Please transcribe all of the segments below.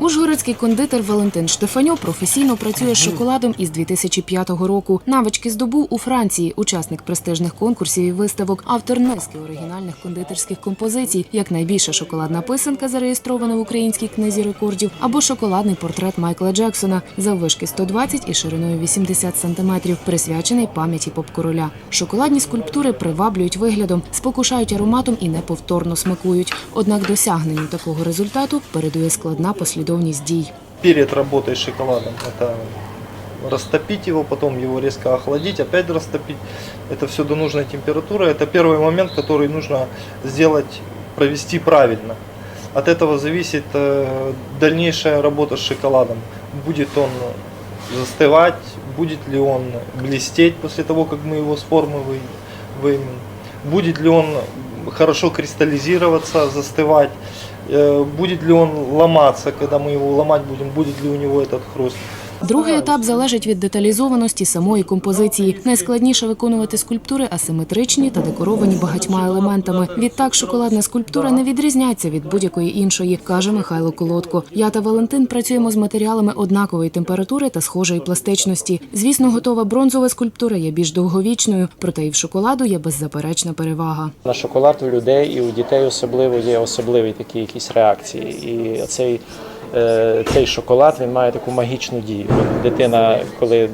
Ужгородський кондитер Валентин Штефаньо професійно працює з шоколадом із 2005 року. Навички здобув у Франції, учасник престижних конкурсів і виставок, автор низки оригінальних кондитерських композицій, як найбільша шоколадна писанка, зареєстрована в українській книзі рекордів, або шоколадний портрет Майкла Джексона заввишки 120 і шириною 80 сантиметрів, присвячений пам'яті поп-короля. Шоколадні скульптури приваблюють виглядом, спокушають ароматом і неповторно смакують. Однак досягненню такого результату передує складна послідовність дій. Перед работой с шоколадом это растопить его, потом его резко охладить, опять растопить. Это все до нужной температуры. Это первый момент, который нужно сделать, провести правильно. От этого зависит э, дальнейшая работа с шоколадом. Будет он застывать, будет ли он блестеть после того, как мы его с формы вы- вымем, будет ли он хорошо кристаллизироваться, застывать, будет ли он ломаться, когда мы его ломать будем, будет ли у него этот хруст. Другий етап залежить від деталізованості самої композиції. Найскладніше виконувати скульптури асиметричні та декоровані багатьма елементами. Відтак, шоколадна скульптура не відрізняється від будь-якої іншої, каже Михайло Колодко. Я та Валентин працюємо з матеріалами однакової температури та схожої пластичності. Звісно, готова бронзова скульптура є більш довговічною, проте і в шоколаду є беззаперечна перевага. На шоколад у людей і у дітей особливо є особливі такі якісь реакції. І цей, цей шоколад він має таку магічну дію. Дитина, коли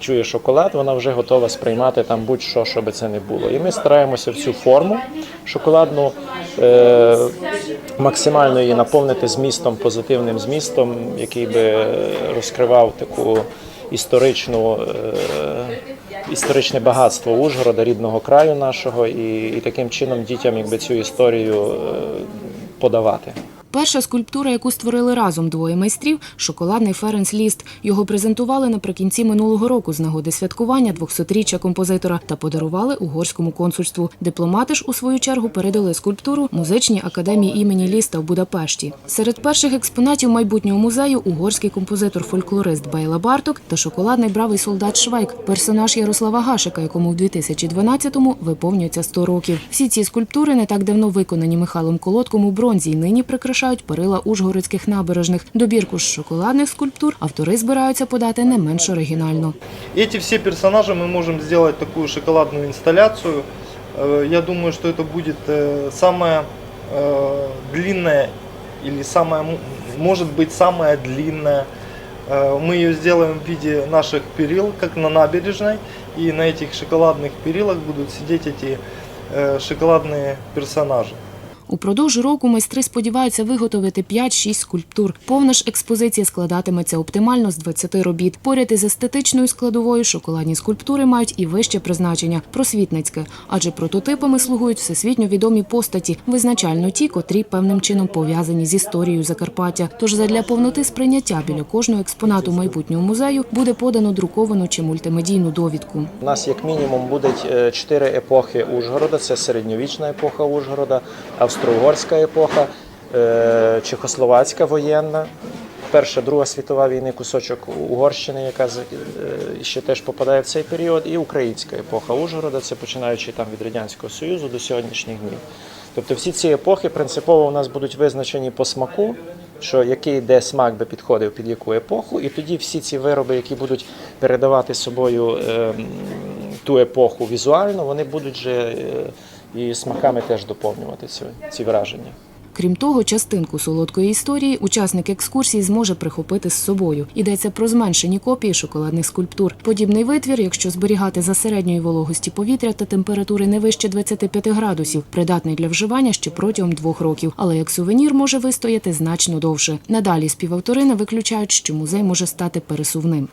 чує шоколад, вона вже готова сприймати там будь-що, що би це не було. І ми стараємося в цю форму шоколадну е, максимально її наповнити змістом, позитивним змістом, який би розкривав таку історичну. Е, історичне багатство Ужгорода, рідного краю нашого, і, і таким чином дітям якби цю історію е, подавати. Перша скульптура, яку створили разом двоє майстрів, шоколадний Ференс Ліст. Його презентували наприкінці минулого року з нагоди святкування 200-річчя композитора та подарували угорському консульству. Дипломати ж у свою чергу передали скульптуру музичній академії імені Ліста в Будапешті. Серед перших експонатів майбутнього музею угорський композитор-фольклорист Бейла Барток та шоколадний бравий солдат Швейк, персонаж Ярослава Гашика, якому в 2012-му виповнюється 100 років. Всі ці скульптури не так давно виконані Михайлом Колодком у бронзі й нині прикрашають перила ужгородських набережних. Добірку з шоколадних скульптур автори збираються подати не менш оригінально. Эти все персонажи мы можем сделать такую шоколадную инсталляцию. Э, Я думаю, что это будет э, самая э, длинная или самая, м- может быть, самая длинная. Э, Мы ее сделаем в виде наших перил, как на набережной. И на этих шоколадных перилах будут сидеть эти э, шоколадные персонажи. Упродовж року майстри сподіваються виготовити 5-6 скульптур. Повна ж експозиція складатиметься оптимально з 20 робіт. Поряд із естетичною складовою шоколадні скульптури мають і вище призначення просвітницьке, адже прототипами слугують всесвітньо відомі постаті, визначально ті, котрі певним чином пов'язані з історією Закарпаття. Тож задля повноти сприйняття біля кожного експонату майбутнього музею буде подано друковану чи мультимедійну довідку. У нас як мінімум будуть е, чотири епохи Ужгорода. Це середньовічна епоха Ужгорода, австро-угорська епоха, е, чехословацька воєнна. Перша, Друга світова війни, кусочок Угорщини, яка е, ще теж попадає в цей період, і українська епоха Ужгорода, це починаючи там від Радянського Союзу до сьогоднішніх днів. Тобто всі ці епохи принципово у нас будуть визначені по смаку, що який де смак би підходив під яку епоху, і тоді всі ці вироби, які будуть передавати собою ем, ту епоху візуально, вони будуть же е, і смаками теж доповнювати ці, ці враження. Крім того, частинку солодкої історії учасник екскурсії зможе прихопити з собою. Йдеться про зменшені копії шоколадних скульптур. Подібний витвір, якщо зберігати за середньої вологості повітря та температури не вище 25 градусів, придатний для вживання ще протягом двох років. Але як сувенір може вистояти значно довше. Надалі співавтори не виключають, що музей може стати пересувним.